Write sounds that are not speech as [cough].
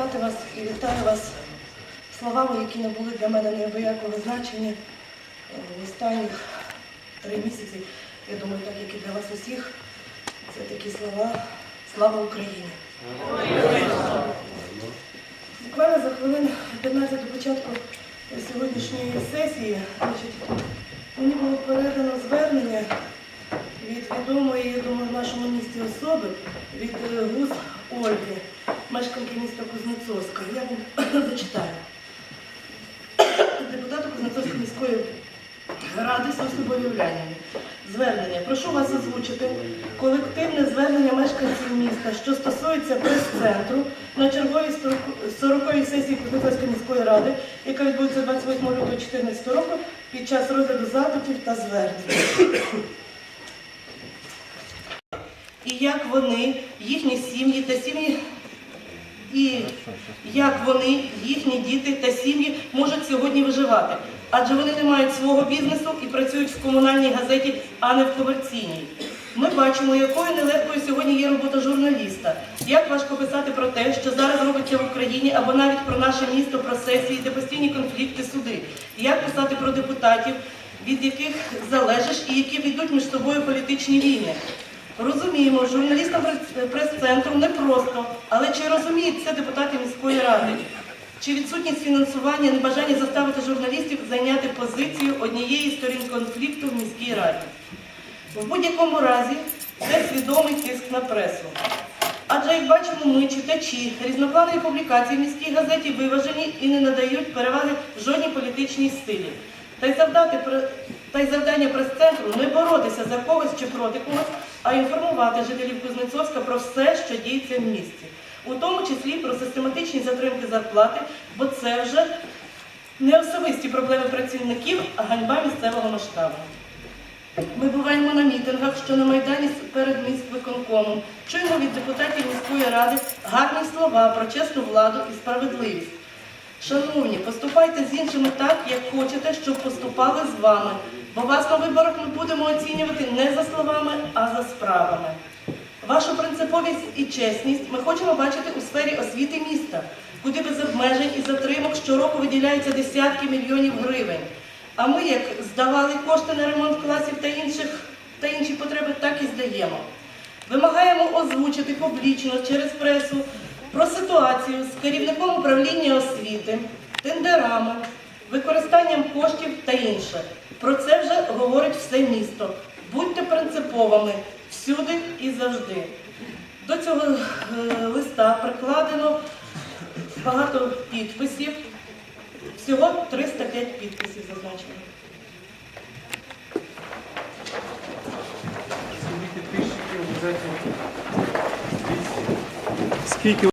вас і вітаю вас словами, які не були для мене неабиякого значення е, в останніх три місяці. Я думаю, так як і для вас усіх, це такі слова Слава Україні! Буквально за хвилин 15 до початку сьогоднішньої сесії значить, мені було передано звернення від відомої, я думаю, в нашому місті особи, від е, Гуз Ольги, мешканки міста Кузнецовська. Я вам [coughs] зачитаю. Депутату Кузнецовської міської ради Улянівні. Звернення. Прошу вас озвучити колективне звернення мешканців міста, що стосується прес-центру на черговій 40-й сесії Кузнецовської міської ради, яка відбудеться 28 лютого 2014 року під час розгляду запитів та звернень. І як вони, їхні сім'ї та сім'ї, і як вони, їхні діти та сім'ї можуть сьогодні виживати. Адже вони не мають свого бізнесу і працюють в комунальній газеті, а не в комерційній. Ми бачимо, якою нелегкою сьогодні є робота журналіста. Як важко писати про те, що зараз робиться в Україні, або навіть про наше місто, про сесії, де постійні конфлікти, суди. Як писати про депутатів, від яких залежиш і які ведуть між собою політичні війни. Розуміємо, журналістам прес- прес-центру непросто, але чи розуміють це депутати міської ради? Чи відсутність фінансування, небажання заставити журналістів зайняти позицію однієї з сторін конфлікту в міській раді? В будь-якому разі це свідомий тиск на пресу. Адже, як бачимо, ми, читачі, різнопланові публікації в міській газеті виважені і не надають переваги жодній політичній стилі. Та й, завдати, та й завдання прес-центру не боротися за когось чи проти когось, а інформувати жителів Кузнецовська про все, що діється в місті. У тому числі про систематичні затримки зарплати, бо це вже не особисті проблеми працівників, а ганьба місцевого масштабу. Ми буваємо на мітингах, що на Майдані перед міськвиконкомом. Чуємо від депутатів міської ради гарні слова про чесну владу і справедливість. Шановні, поступайте з іншими так, як хочете, щоб поступали з вами. Бо вас на виборах ми будемо оцінювати не за словами, а за справами. Вашу принциповість і чесність ми хочемо бачити у сфері освіти міста, куди без обмежень і затримок щороку виділяються десятки мільйонів гривень. А ми, як здавали кошти на ремонт класів та інших та інші потреби, так і здаємо. Вимагаємо озвучити публічно через пресу про ситуацію з керівником управління освіти, тендерами, використанням коштів та інше. Про це вже говорить все місто. Будьте принциповими всюди і завжди. До цього е, листа прикладено багато підписів. Всього 305 підписів зазначено. Скільки